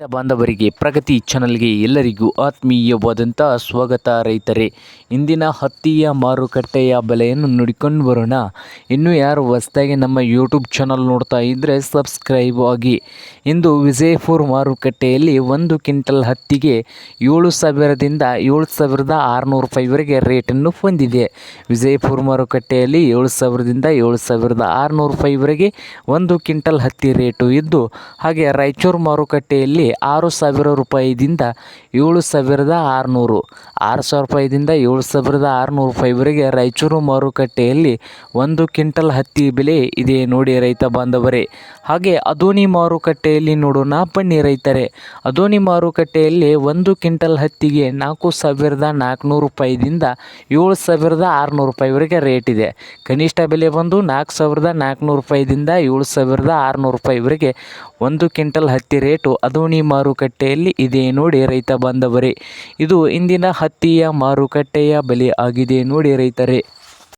ಬಾಂಧವರಿಗೆ, ಪ್ರಗತಿ ಚಾನಲ್ಗೆ ಎಲ್ಲರಿಗೂ ಆತ್ಮೀಯವಾದಂಥ ಸ್ವಾಗತ ರೈತರೇ. ಇಂದಿನ ಹತ್ತಿಯ ಮಾರುಕಟ್ಟೆಯ ಬೆಲೆಯನ್ನು ನೋಡಿಕೊಂಡು ಬರೋಣ. ಇನ್ನು ಯಾರು ಹೊಸದಾಗಿ ನಮ್ಮ ಯೂಟ್ಯೂಬ್ ಚಾನಲ್ ನೋಡ್ತಾ ಇದ್ದರೆ ಸಬ್ಸ್ಕ್ರೈಬ್ ಆಗಿ. ಇಂದು ವಿಜಯಪುರ ಮಾರುಕಟ್ಟೆಯಲ್ಲಿ ಒಂದು ಕ್ವಿಂಟಲ್ ಹತ್ತಿಗೆ ಏಳು ಸಾವಿರದಿಂದ ಏಳು ಸಾವಿರದ ಆರುನೂರು ರೂಪಾಯಿವರೆಗೆ ರೇಟನ್ನು ಹೊಂದಿದೆ. ವಿಜಯಪುರ ಮಾರುಕಟ್ಟೆಯಲ್ಲಿ ಏಳು ಸಾವಿರದಿಂದ ಏಳು ಸಾವಿರದ ಆರುನೂರು ರೂಪಾಯಿವರೆಗೆ ಒಂದು ಕ್ವಿಂಟಲ್ ಹತ್ತಿ ರೇಟು ಇದ್ದು, ಹಾಗೆ ರಾಯಚೂರು ಮಾರುಕಟ್ಟೆಯಲ್ಲಿ ಆರು ಸಾವಿರ ರೂಪಾಯಿದಿಂದ ಏಳು ಸಾವಿರದ ಆರುನೂರು. ಆರು ಸಾವಿರ ರೂಪಾಯಿದಿಂದ ಏಳು ಸಾವಿರದ ಆರುನೂರು ರೂಪಾಯಿವರೆಗೆ ರಾಯಚೂರು ಮಾರುಕಟ್ಟೆಯಲ್ಲಿ ಒಂದು ಕ್ವಿಂಟಲ್ ಹತ್ತಿ ಬೆಲೆ ಇದೆ ನೋಡಿ ರೈತ ಬಾಂಧವರೇ. ಹಾಗೆ ಅದೋನಿ ಮಾರುಕಟ್ಟೆಯಲ್ಲಿ ನೋಡೋಣ ಬನ್ನಿ ರೈತರೇ. ಅದೋನಿ ಮಾರುಕಟ್ಟೆಯಲ್ಲಿ ಒಂದು ಕ್ವಿಂಟಲ್ ಹತ್ತಿಗೆ ನಾಲ್ಕು ಸಾವಿರದ ನಾಲ್ಕುನೂರು ರೂಪಾಯಿದಿಂದ ಏಳು ಸಾವಿರದ ಆರುನೂರು ರೂಪಾಯಿವರೆಗೆ ರೇಟ್ ಇದೆ. ಕನಿಷ್ಠ ಬೆಲೆ ಬಂದು ನಾಲ್ಕು ಸಾವಿರದ ನಾಲ್ಕುನೂರು ರೂಪಾಯಿದಿಂದ ಏಳು ಸಾವಿರದ ಆರುನೂರು ರೂಪಾಯಿವರೆಗೆ ಒಂದು ಕ್ವಿಂಟಲ್ ಹತ್ತಿ ರೇಟು ಅದೋನಿ ಮಾರುಕಟ್ಟೆಯಲ್ಲಿ ಇದೆ ನೋಡಿ ರೈತ ಬಾಂಧವರೇ. ಇದು ಇಂದಿನ ಹತ್ತಿಯ ಮಾರುಕಟ್ಟೆಯ ಬೆಲೆ ಆಗಿದೆ ನೋಡಿ ರೈತರೇ.